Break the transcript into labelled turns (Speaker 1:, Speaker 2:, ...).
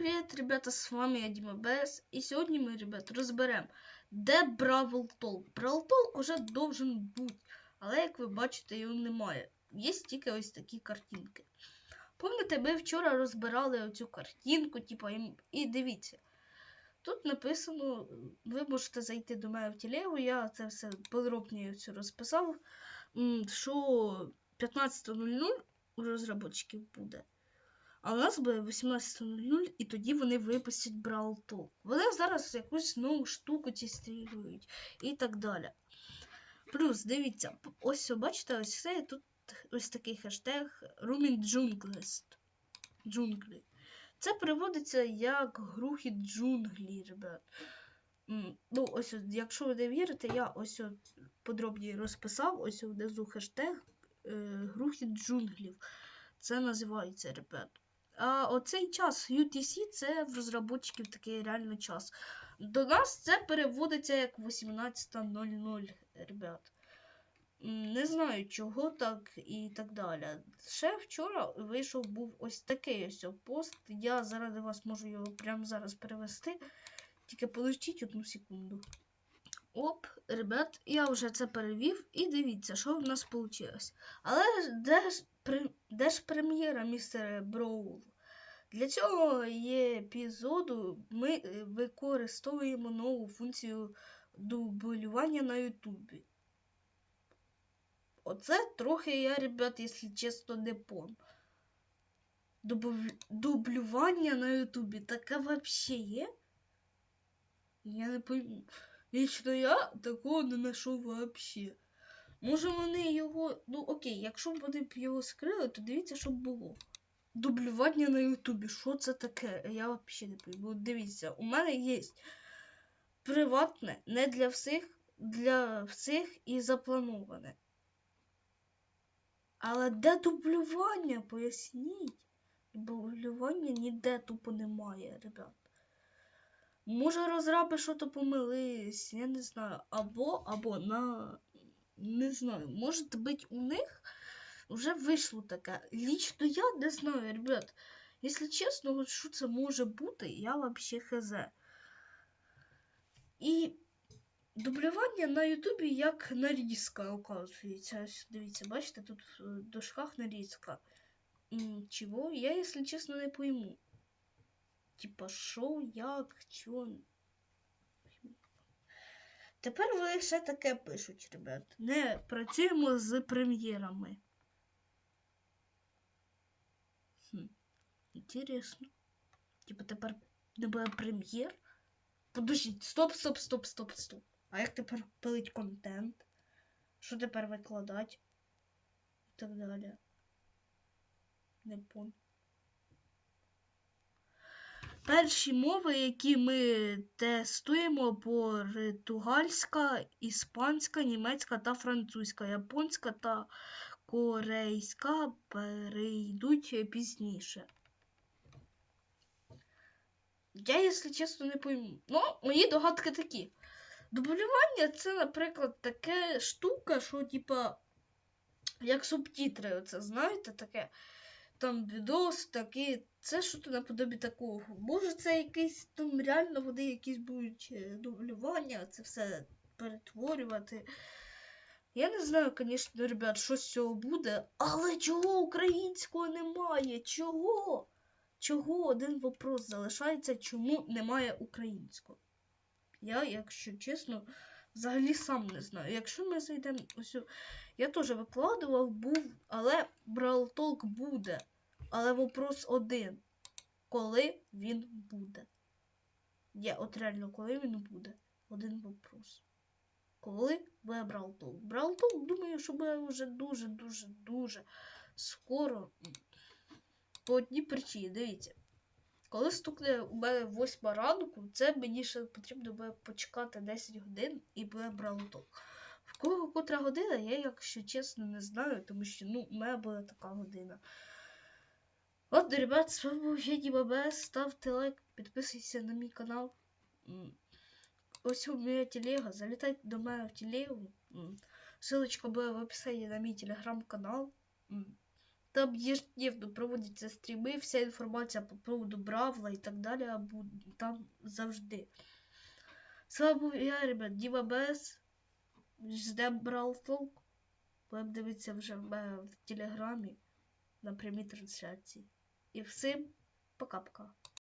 Speaker 1: привіт, ребята, з вами я Діма Бес. І сьогодні ми, ребят, розберемо, де Бравл Толк. Бравл Толк уже должен бути, але як ви бачите, його немає. Є тільки ось такі картинки. Пам'ятаєте, ми вчора розбирали оцю картинку, типу, і, дивіться. Тут написано, ви можете зайти до мене в телегу, я це все подробніше розписав, що 15.00 у розробників буде. А у нас буде 18.00, і тоді вони випустять Talk. Вони зараз якусь нову штуку тестують і так далі. Плюс, дивіться, ось бачите, ось це тут ось такий хештег Rooming Junglist. Джунглі. Це переводиться як грухіт джунглі, ребят. Ну, ось, якщо ви не вірите, я ось от подробніше розписав, ось внизу хештег е, грухіт джунглів. Це називається, ребят. Оцей час UTC це в розробників такий реально час. До нас це переводиться як 18.00, ребят. Не знаю, чого так і так далі. Ще вчора вийшов був ось такий ось пост. Я заради вас можу його прямо зараз перевести. Тільки подождіть одну секунду. Оп, ребят, я вже це перевів і дивіться, що в нас вийшло. Але де ж, пре- де ж прем'єра, містер Броул? Для цього епізоду ми е, використовуємо нову функцію дублювання на Ютубі. Оце трохи я, ребят, якщо чесно, не. Дубл- Дублювання на Ютубі таке вообще є? Я не пойму. Лично я такого не знайшов вообще. Може вони його. Ну окей, якщо вони б його скрили, то дивіться, що б було. Дублювання на Ютубі. Що це таке? Я взагалі не пойму. Дивіться, у мене є приватне, не для всіх, для всіх і заплановане. Але де дублювання? Поясніть. Дублювання ніде тупо немає, ребят. Може розраби що то помилились, я не знаю. Або, або на. Не знаю, може бути у них вже вийшло таке. Лічно я не знаю, ребят. Якщо чесно, от що це може бути, я вообще хз. І дублювання на Ютубі як нарізка. Ось Дивіться, бачите, тут в дошках нарізка. М, Чого? Я, якщо чесно, не пойму. Типа, що, як, чого. Тепер вони ще таке пишуть, ребят. Не працюємо з прем'єрами. Хм. Інтересно. Типа тепер не буде прем'єр? Подождіть, стоп, стоп, стоп, стоп, стоп. А як тепер пилить контент? Що тепер викладати? І так далі. Не понял. Перші мови, які ми тестуємо, португальська, іспанська, німецька та французька, японська та корейська перейдуть пізніше. Я, якщо чесно, не пойму. Ну, мої догадки такі. Дублювання це, наприклад, таке штука, що, типа, як субтитри, оце, знаєте, таке. Там відос такий, це що то наподобі такого. Може, це якийсь там реально вони якісь будуть е, дублювання, це все перетворювати. Я не знаю, звісно, ребят, що з цього буде, але чого українського немає? Чого? Чого один вопрос залишається, чому немає українського? Я, якщо чесно, взагалі сам не знаю. Якщо ми зайдемо ось. Я теж викладував, був, але Talk буде. Але вопрос один. Коли він буде? Я от реально, коли він буде? Один вопрос. Коли буде? Brawl Talk, думаю, що буде вже дуже-дуже дуже скоро. По одній причині, дивіться. Коли стукне у мене 8 ранку, це мені ще потрібно буде почекати 10 годин і буде Talk. В кого котра година, я, якщо чесно, не знаю, тому що ну, у мене була така година. От, ребят, з вами був я Бес. Ставте лайк, підписуйтесь на мій канал. Ось у мене телега. Залітайте до мене в телегу. Ссылочка буде в описанні на мій телеграм-канал. Там ежедневно проводяться стріми, вся інформація по поводу Бравла і так далі, там завжди. С вами був я, ребят, Діма Бес. Ждем Брал Толк. Будемо дивитися вже мене в телеграмі на прямій трансляції. І всім пока-пока.